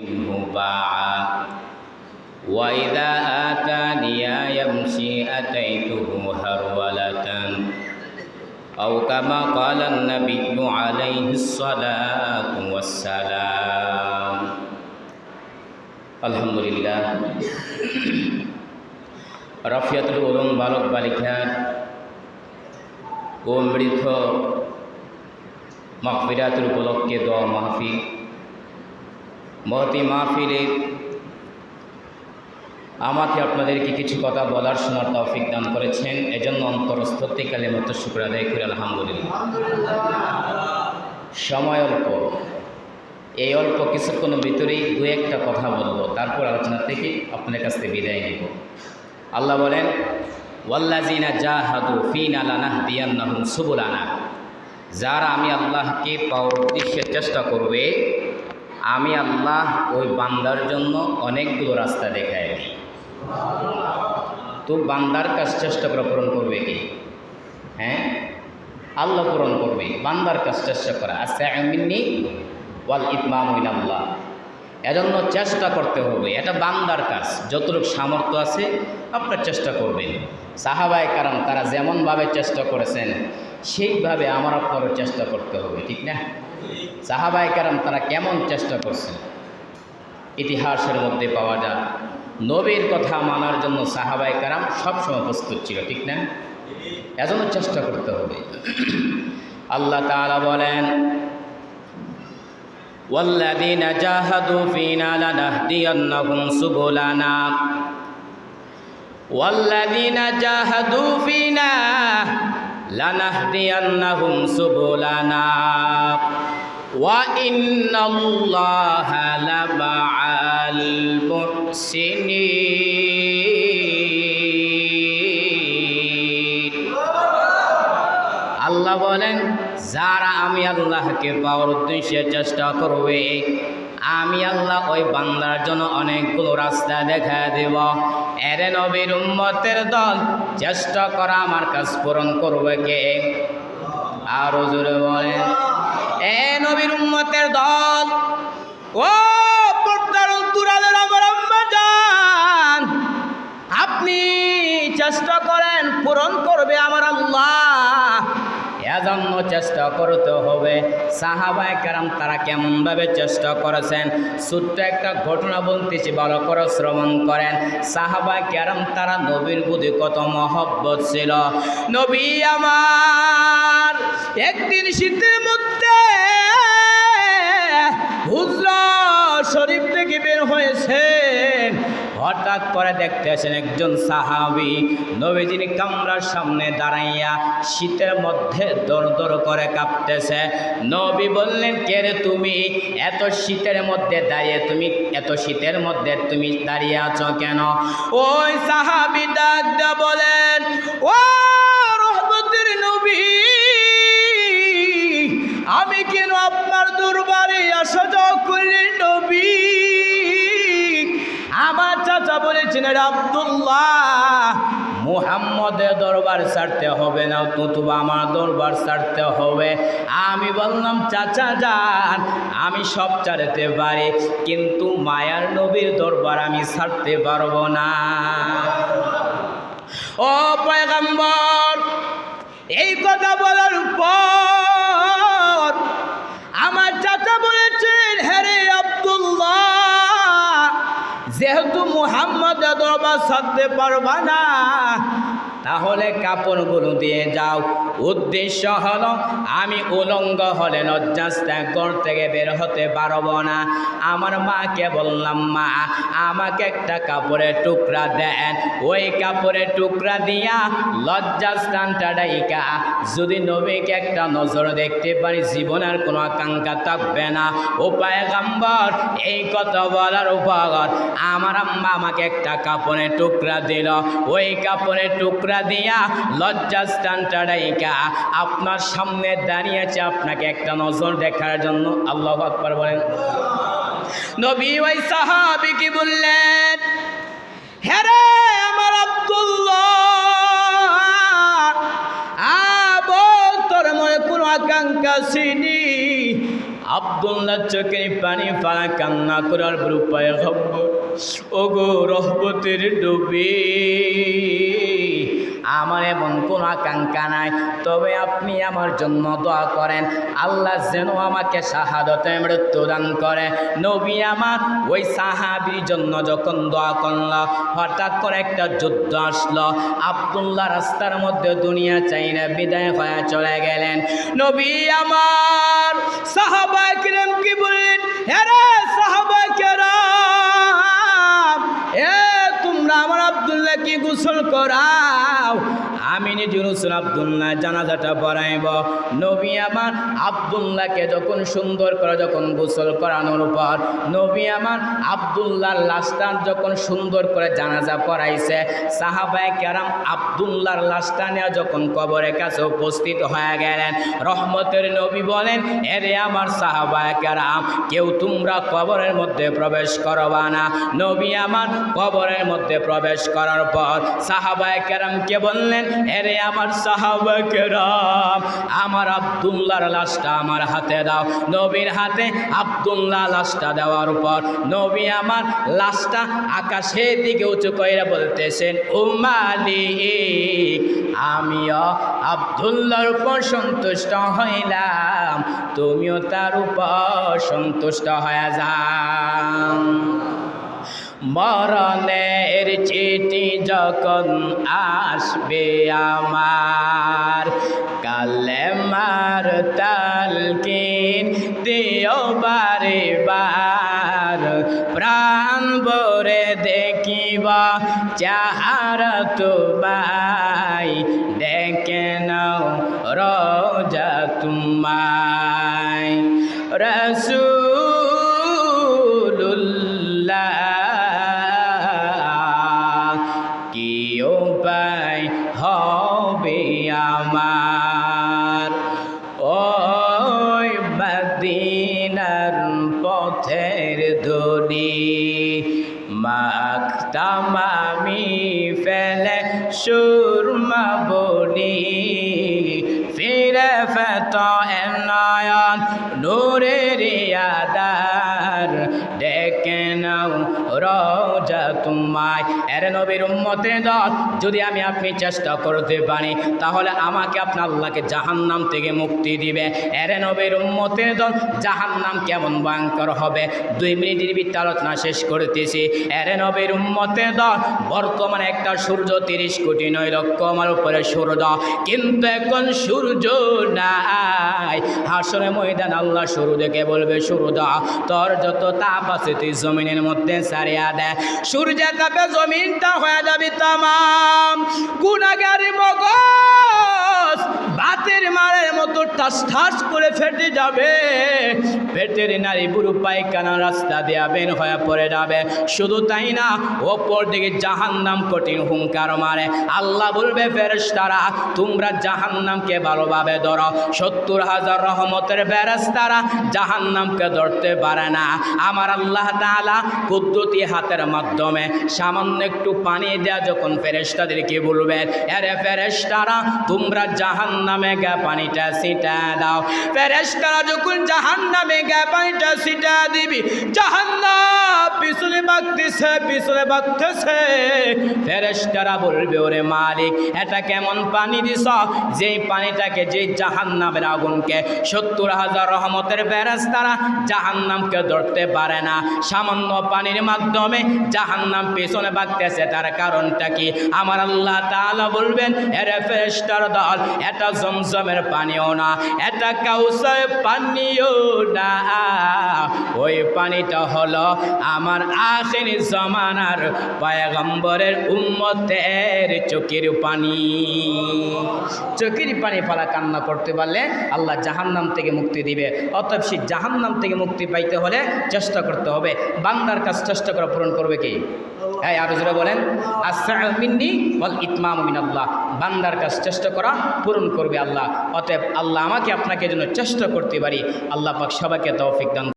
منه باعا وإذا آتاني يمشي أتيته هرولة أو كما قال النبي عليه الصلاة والسلام الحمد لله রফিয়াতুল উলুম বালক বালিকার ও মৃত মাহফিরাতুল উপলক্ষে দোয়া মাহফিল মহতি মাহফিলে আমাকে আপনাদেরকে কিছু কথা বলার শোনার তৌফিক দান করেছেন। এজন্য অন্তরস্থতিকালে মতো শুক্র আদায় করে, আলহামদুলিল্লাহ। সময় অল্প। এই অল্প কিছুক্ষণের ভিতরেই দু একটা কথা বলব, তারপর আলোচনা থেকে আপনাদের কাছ থেকে বিদায় নেব। আল্লাহ বলেন ওয়াল্লাজিনা জাহাদু ফিনা লানাহ দিয়ান্নাহুম সুবুলানা। যারা আমি আল্লাহকে পাওয়ার উদ্দেশ্যে চেষ্টা করবে আমি আল্লাহ ওই বান্দার জন্য অনেকগুলো রাস্তা দেখায় দিই। তো বান্দার কাজ চেষ্টা করে পূরণ করবে কি? হ্যাঁ? আল্লাহ পূরণ করবে। বান্দার কাজ চেষ্টা করা। আস্তে আমিনি ওয়াল ইতমাম আল্লাহ এজন্য চেষ্টা করতে হবে। এটা বান্দার কাজ। যতটুকু সামর্থ্য আছে, আপনার চেষ্টা করবেন। সাহাবায় কারণ তারা যেমনভাবে চেষ্টা করেছেন, সেইভাবে আমার আপনারও চেষ্টা করতে হবে, ঠিক না? সাহাবায় কারণ তারা কেমন চেষ্টা করছেন ইতিহাসের মধ্যে পাওয়া যায় নবীর কথা মানার জন্য সাহাবায় কারাম সবসময় প্রস্তুত ছিল ঠিক না এজন্য চেষ্টা করতে হবে আল্লাহ তাআলা বলেন والذين جاهدوا فينا لنهدينهم سبلنا والذين جاهدوا فينا لنهدينهم سبلنا وإن الله لمع المحسنين আল্লাহ বলেন যারা আমি আল্লাহকে পাওয়ার উদ্দেশ্যে চেষ্টা করবে আমি আল্লাহ ওই বান্দার জন্য অনেকগুলো রাস্তা দেখা দেব এরে নবীর উম্মতের দল চেষ্টা করা আমার কাজ পূরণ করবে কে আরো জোরে বলেন এ নবীর উম্মতের দল। ও আপনি চেষ্টা করেন পূরণ করবে আমার আল্লাহ। এজন্য চেষ্টা করতে হবে। সাহাবায় কারাম তারা কেমনভাবে চেষ্টা করেছেন? ছোট্ট একটা ঘটনা বলতেছি, ভালো করে শ্রবণ করেন। সাহাবায় কেরাম তারা নবীর বুধি কত মহব্বত ছিল। নবী আমার, একদিন শীতের মধ্যে শরীফ থেকে বের হয়েছেন। হঠাৎ করে দেখতেছেন একজন সাহাবি। নবীজির কামরার সামনে দাঁড়াইয়া শীতের মধ্যে দর দর করে কাঁপতেছে। নবী বললেন, কে রে তুমি? এত শীতের মধ্যে দাঁড়িয়ে তুমি, এত শীতের মধ্যে তুমি দাঁড়িয়ে আছো কেন? ওই সাহাবি ডাক দিয়া চাচা বলেছেন রে আব্দুল্লাহ, মুহাম্মদের দরবার ছাড়তে হবে না তুতুবা আমার দরবার ছাড়তে হবে। আমি বললাম, চাচা যান, আমি সব ছাড়তে পারি, কিন্তু মায়ার নবীর দরবার আমি ছাড়তে পারব না। ও পয়গম্বর, এই কথা বলার পর যেহেতু মুহাম্মদ দরবার সাধতে পারবা না তাহলে কাপড়গুলো দিয়ে যাও। উদ্দেশ্য হলো, আমি উলঙ্গ হলে লজ্জাস্তায় ঘর থেকে বের হতে পারব না। আমার মাকে বললাম, মা, আমাকে একটা কাপড়ের টুকরা দেন। ওই কাপড়ের টুকরা দিয়া লজ্জাস্থানটা ডাইকা। যদি নবীকে একটা নজর দেখতে পারি জীবনের কোনো আকাঙ্ক্ষা থাকবে না। উপায় গাম্বর এই কথা বলার উপর আমার আম্মা আমাকে একটা কাপড়ের টুকরা দিল। ওই কাপড়ের টুকরা দিয়া লজ্জাস্থানটা ডাইকা। আপনার সামনে দাঁড়িয়েছে আপনাকে একটা নজর দেখার জন্য। আল্লাহ আকবর বলেন। নবী ওই সাহাবি কি বললেন হ্যাঁ রে আমার আব্দুল্লাহ, আ, বল তোর মনে কোনো আকাঙ্ক্ষা চিনি আব্দুল্লাহ চোখের পানি ফালা কান্না করার উপায় খবর ওগো রহবতের ডুবি আমার এমন কোনো আকাঙ্ক্ষা নাই। তবে আপনি আমার জন্য দোয়া করেন। আল্লাহ যেন আমাকে শাহাদতে মৃত্যু দান করে। নবী আমার, ওই সাহাবির জন্য যখন দোয়া করল, হঠাৎ করে একটা যুদ্ধ আসলো। আবদুল্লাহ রাস্তার মধ্যে দুনিয়া চাই না বিদায় হয়ে চলে গেলেন। নবী আমার সাহাবা কিরম কি বললেন আবদুল্লাহ জানাজাটা পড়াইব। নবী আমার আবদুল্লাহকে যখন সুন্দর করে যখন গোসল করানোর পর, নবী আমার আবদুল্লাহর লাশটার যখন সুন্দর করে জানাজা পড়াইছে, সাহাবায় কেরাম আবদুল্লাহর লাশটা যখন কবরের কাছে উপস্থিত হয়ে গেলেন, রহমতের নবী বলেন, এরে আমার সাহাবায় কেরাম, কেউ তোমরা কবরের মধ্যে প্রবেশ করবা না। নবী আমার কবরের মধ্যে প্রবেশ করার পর সাহাবায় কেরামকে বললেন, এরে আমার সাহাবায় কেরাম, আমার আবদুল্লাহর লাশটা আমার হাতে দাও। নবীর হাতে আবদুল্লাহ লাশটা দেওয়ার পর নবী আমার লাশটা আকাশের দিকে উঁচু করে বলতেছেন ও মালিক আমিও আবদুল্লাহর উপর সন্তুষ্ট হইলাম। তুমিও তার উপর সন্তুষ্ট হয়ে যাও। মরণের চিঠি যখন আসবে আমার কালে মার তালকিন দিও বারে বার। প্রাণ ভরে দেখিবা চাহার তুমাই মাখতাম আমি ফেলে সুরমা বলি। ফিরে ফেত নয়ন নূরের আদার ডেকে নাও রোজা তোমায়। এর নবীর উম্মতের দল, যদি আমি আপনি চেষ্টা করতে পারি, তাহলে আমাকে আপনার আল্লাহকে জাহান্নাম থেকে মুক্তি দিবে। এর নবীর উম্মতের দল, জাহান্নাম কেমন ভয়ঙ্কর হবে? দুই মিনিটের ভিত্তি আলোচনা শেষ করতেছি। এর নবীর উম্মতের দল, বর্তমানে একটা সূর্য তিরিশ কোটি নয় লক্ষ আমার উপরে সূর্য, কিন্তু এখন সূর্য নাই। হাসরে ময়দান আল্লাহ দেখে বলবে, সূর্য, তোর যত তাপ আছে, তুই জমিনের মধ্যে সারিয়া দেয় সূর্যের তাপে জমিনটা হয়ে যাবে তামাম। গুণাগারি মগজ বাতের মারের মতো ঠাস ঠাস করে ফেটে যাবে। পেটের নারী বুড়ো পায়খানা রাস্তা দেয়া বের হয়ে পড়ে যাবে। শুধু তাই না, ওপর দিকে জাহান্নাম কঠিন হুঙ্কার মারে। আল্লাহ বলবে, ফেরেশতারা, তোমরা জাহান্নামকে ভালোভাবে ধরো। সত্তর হাজার রহমতের ফেরেশতারা জাহান্নামকে ধরতে পারে না। আমার আল্লাহ তাআলা কুদ্দুতি হাতের মাধ্যমে সামান্য একটু পানি দেয়া যখন ফেরেশতাদেরকে বলবেন আরে ফেরেশতারা, তোমরা জাহান্নামে গা পানিটা ছিটা দাও। ফেরেশতারা যখন জাহান্নামে গা পানিটা ছিটা দিবি, জাহান্নাম পিছনে বাগতেছে পিছনে বাগতেছে। ফেরেশতারা বলবে, ওরে মালিক, এটা কেমন পানি দিছ? যেই পানিটাকে, যেই জাহান্নামের আগুনকে সত্তর হাজার রহমতের ফেরেশতারা জাহান্নামকে ধরতে পারে না। সামান্য পানির মাধ্যমে জাহান্নাম পেছনে বাগতেছে, তার কারণটা কি? আমার আল্লাহ তাআলা বলবেন, এরে ফেরেশতার দল, এটা জমজমের পানিও না। এটা কাউসার পানিও না। ওই পানিটা হলো আমার আখের জমানার পয়গম্বরের উম্মতের চোখের পানি। চোখের পানি ফালা কান্না করতে পারলে আল্লাহ জাহান্নাম থেকে মুক্তি দিবে। অতএব সেই জাহান্নাম থেকে মুক্তি পাইতে হলে চেষ্টা করতে হবে। বান্দার কাজ চেষ্টা করা পূরণ করবে কি? হ্যাঁ আরও জোরে বলেন মিন্নি বল ইতমাম আল্লাহ বান্দার কাজ চেষ্টা করা পূরণ করবে আল্লাহ। অতএব আল্লাহ আমাকে আপনাকে যেন চেষ্টা করতে পারি। আল্লাহ পাক সবাইকে তৌফিক দান